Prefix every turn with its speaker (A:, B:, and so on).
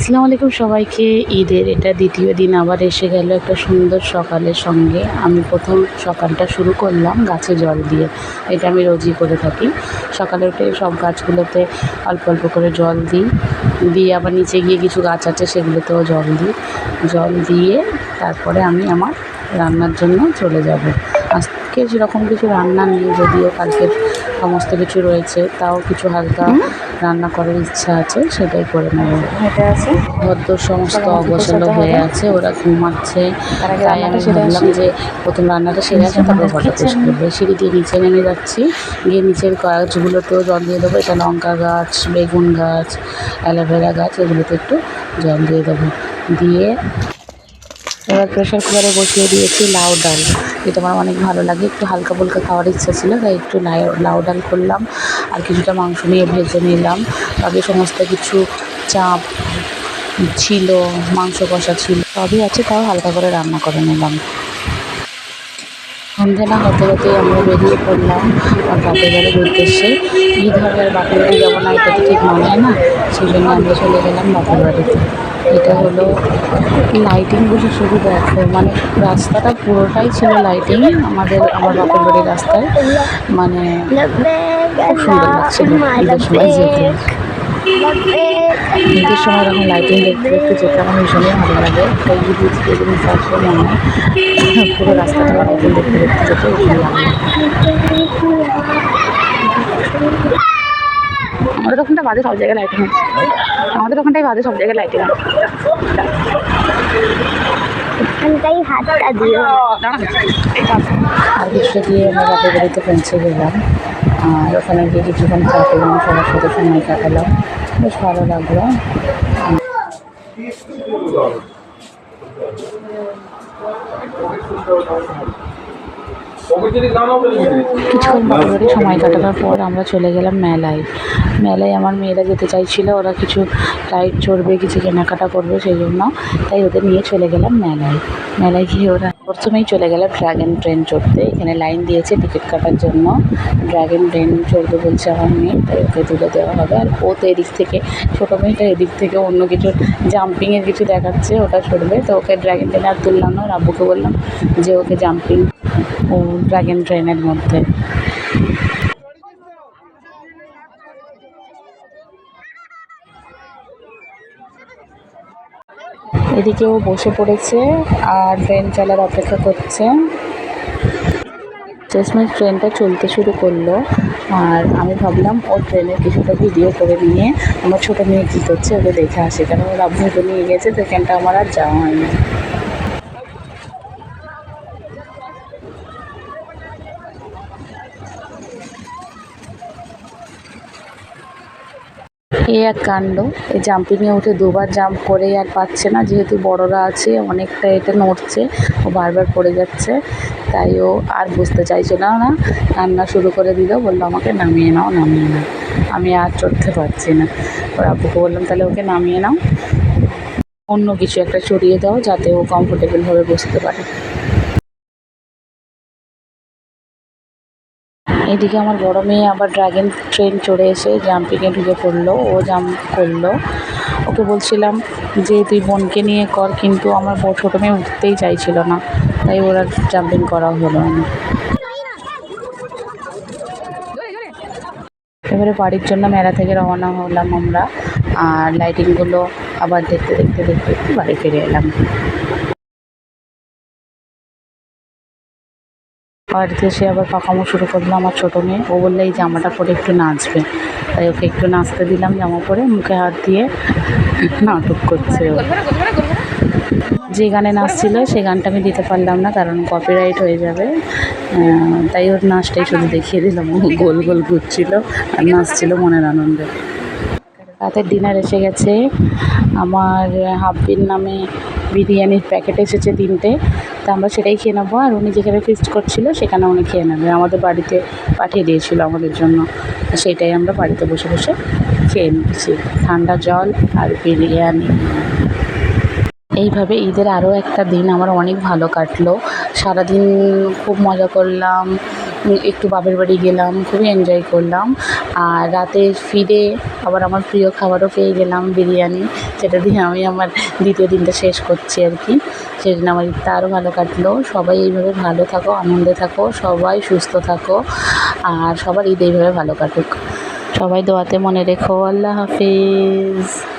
A: আসসালামু আলাইকুম সবাইকে। ঈদের এটা দ্বিতীয় দিন আবার এসে গেল একটা সুন্দর সকালের সঙ্গে। আমি প্রথম সকালটা শুরু করলাম গাছে জল দিয়ে। এটা আমি রোজই করে থাকি। সকালে উঠে সব গাছগুলোতে অল্প অল্প করে জল দিই। দিয়ে আবার নিচে গিয়ে কিছু গাছ আছে সেগুলোতেও জল দিই। জল দিয়ে তারপরে আমি আমার রান্নার জন্য চলে যাব। আজকে সেরকম কিছু রান্না নেই, যদিও কালকের সমস্ত কিছু রয়েছে, তাও কিছু হালকা রান্না করার ইচ্ছা আছে সেটাই করে নেব। ভদ্র সমস্ত অগোছালো হয়ে আছে ওরা ঘুমাচ্ছে। তাই আমি ভাবলাম যে প্রথম রান্নাটা সেরে আসে তারপর ঘরটা
B: kitchen।
A: করব। সিঁড়ি দিয়ে নিচে নেমে যাচ্ছি। গিয়ে নিচের গাছগুলোতেও জল দিয়ে দেবো। এটা লঙ্কা গাছ বেগুন গাছ অ্যালোভেরা গাছ এগুলোতে একটু জল দিয়ে দেবো। দিয়ে এবার প্রেশার কুকারে বসিয়ে দিয়েছি লাউ ডাল। এটা আমার অনেক ভালো লাগে। একটু হালকা ফুলকা খাওয়ার ইচ্ছা ছিল তাই একটু লাউ ডাল করলাম। আর কিছুটা মাংস নিয়ে ভেজে নিলাম। বাকি সমস্ত কিছু চাপ ছিল, মাংস কষা ছিল, সবই আছে, তাও হালকা করে রান্না করে নিলাম। সন্ধে না, হতে হতেই আমরা বেরিয়ে পড়লাম আর বাপের বাড়ির উদ্দেশ্যে। ঈদ হবে আর বাপের বাড়ি যাব ঠিক মনে হয় না সেই জন্য আমরা চলে গেলাম বাপের বাড়িতে। এটা হলো লাইটিংগুলো শুধু দেখো মানে রাস্তাটা পুরোটাই ছিল লাইটিং আমাদের, আমার বাপের বাড়ির রাস্তায়। মানে খুব সুন্দর লাগছিল ঈদের সময় যেতে ঈদের সময় এরকম লাইটিং দেখতে দেখতে যেতে আমার ভীষণই ভালো লাগে তাই যদি মনে হয় পুরো রাস্তাটা লাইটিং দেখতে দেখতে যেতে ভীষণ ভালো লাগে। আমাদের ওখানটা বাজে সব জায়গায় লাইটিং আছে। আমাদের ওখানটাই বাজে সব জায়গায় লাইটিং আছে।
B: এখানটাই হাতটা দিও
A: আর কিছুটা দিয়ে আমরা বাপের বাড়িতে পৌঁছে গেলাম। আর ওখানে গিয়ে কিছুক্ষণ চা সবার সাথে সময় কাটালাম। বেশ ভালো লাগল। কিছুক্ষণ বাড়ি সময় কাটানোর পর আমরা চলে গেলাম মেলায়। মেলায় আমার মেয়েরা যেতে চাইছিল, ওরা কিছু রাইড চড়বে, কিছু কেনাকাটা করবে সেই জন্য। তাই ওদের নিয়ে চলে গেলাম মেলায়। মেলায় গিয়ে ওরা প্রথমেই চলে গেলাম ড্রাগন ট্রেন চড়তে। এখানে লাইন দিয়েছে টিকিট কাটার জন্য। ড্রাগন ট্রেন চড়বে বলছে আমার মেয়ে, তাই ওকে তুলে দেওয়া হবে। আর ও তো এদিক থেকে, ছোটো মেয়েটা এদিক থেকে অন্য কিছু জাম্পিংয়ের কিছু দেখাচ্ছে, ওটা চড়বে। তো ওকে ড্রাগন ট্রেনে আর তুললাম না, ওর আব্বুকে বললাম যে ওকে জাম্পিং ও ড্রাগন ট্রেনের মধ্যে। এদিকে ও বসে পড়েছে আর ট্রেন চলার অপেক্ষা করছে। শেষমেশ ট্রেনটা চলতে শুরু করল আর আমি ভাবলাম ও ট্রেনের কিছুটা ভিডিও করে নিয়ে আমার ছোটো মেয়ে কী করছে ওকে দেখে আসে। কারণ ওর আব্বু নিয়ে গেছে সেখানটা আমার আর যাওয়া হয়নি। এই এক কাণ্ড। এই জাম্পিংয়ে উঠে দুবার জাম্প করে আর পাচ্ছে না, যেহেতু বড়রা আছে, অনেকটা এটা নড়ছে, ও বারবার পড়ে যাচ্ছে, তাই ও আর বুঝতে চাইছিল না। কান্না শুরু করে দিল, বলল, আমাকে নামিয়ে নাও নামিয়ে নাও। আমি আর চড়তে পারছি না। ওর আব্বুকে বললাম, তাহলে ওকে নামিয়ে নাও। অন্য কিছু একটা চড়িয়ে দাও, যাতে ও কমফোর্টেবলভাবে বসতে পারে। এদিকে আমার বড় মেয়ে আবার ড্রাগন ট্রেন চড়ে এসে জাম্পিংয়ে ঢুকে পড়ল, ও জাম্প করল। ওকে বলছিলাম যে, তুই বোনকে নিয়ে কর, কিন্তু আমার ছোটো মেয়ে উঠতেই চাইছিল না, তাই ওরা জাম্পিং করা হলো না। এবারে বাড়ির জন্য মেলা থেকে রওনা হলাম আমরা, আর লাইটিংগুলো আবার দেখতে দেখতে দেখতে বাড়ি ফিরে এলাম। বাড়িতে এসে আবার পাকামো শুরু করল আমার ছোটো মেয়ে। ও বললে, এই জামাটা পরে একটু নাচবে। তাই ওকে একটু নাচতে দিলাম জামা পরে। মুখে হাত দিয়ে নাটক করছে ও। যে গানে নাচছিল সেই গানটা আমি দিতে পারলাম না, কারণ কপিরাইট হয়ে যাবে। তাই ওর নাচটাই শুধু দেখিয়ে দিলাম। গোল গোল ঘুরছিল আর নাচছিল মনের আনন্দে। রাতের ডিনার এসে গেছে। আমার হাব্বির নামে বিরিয়ানির প্যাকেট এসেছে তিনটে। তা আমরা সেটাই খেয়ে নেব। আর উনি যেখানে ফিস্ট করছিল, সেখানে উনি খেয়ে নেবে। আমাদের বাড়িতে পাঠিয়ে দিয়েছিল আমাদের জন্য। সেটাই আমরা বাড়িতে বসে বসে খেয়ে নিচ্ছি। ঠান্ডা জল আর বিরিয়ানি। এইভাবে ঈদের আরও একটা দিন আমার অনেক ভালো কাটলো। সারাদিন খুব মজা করলাম। একটু বাপের বাড়ি গেলাম, খুবই এনজয় করলাম। আর রাতে ফিরে আবার আমার প্রিয় খাবারও পেয়ে গেলাম, বিরিয়ানি। যেটা দিয়ে আমি আমার দ্বিতীয় দিনটা শেষ করছি আর কি। সেদিন আমার ঈদটা আরও ভালো কাটলো। সবাই এইভাবে ভালো থাকো, আনন্দে থাকো, সবাই সুস্থ থাকো, আর সবার ঈদ এইভাবে ভালো কাটুক। সবাই দোয়াতে মনে রেখো, আল্লাহ হাফিজ।